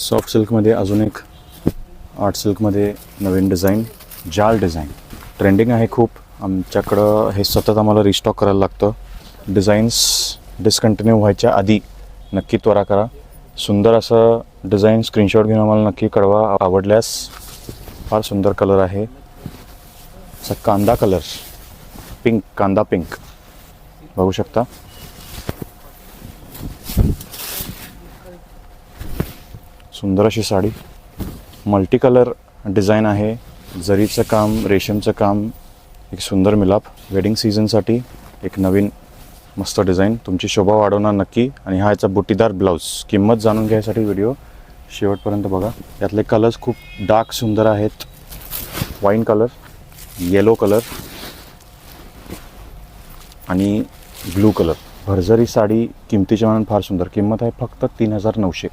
Soft सिल्कमध्ये अजून एक आर्ट सिल्कमध्ये नवीन डिझाईन जाल डिझाईन. ट्रेंडिंग आहे खूप. आमच्याकडं हे सतत आम्हाला रिस्टॉक करायला लागतं. डिझाईन्स डिस्कंटिन्यू व्हायच्या आधी नक्की त्वरा करा. सुंदर असं डिझाईन स्क्रीनशॉट घेऊन आम्हाला नक्की कळवा. आवडल्यास फार सुंदर कलर आहे. असा कांदा कलर पिंक कांदा पिंक बघू शकता? सुंदर अशी साडी. मल्टी कलर डिझाईन आहे. जरीचं काम रेशमचं काम एक सुंदर मिलाप. वेडिंग सीझनसाठी एक नवीन मस्त डिझाईन. तुमची शोभा वाढवणार नक्की. आणि हा याचा बुटीदार ब्लाऊज. किंमत जाणून घ्यायसाठी व्हिडिओ शेवटपर्यंत बघा. यातले कलर्स खूप डार्क सुंदर आहेत. वाईन कलर येलो कलर आणि ब्लू कलर भरझरी साडी किमतीच्या म्हणून फार सुंदर. किंमत आहे फक्त तीन हजार नऊशे.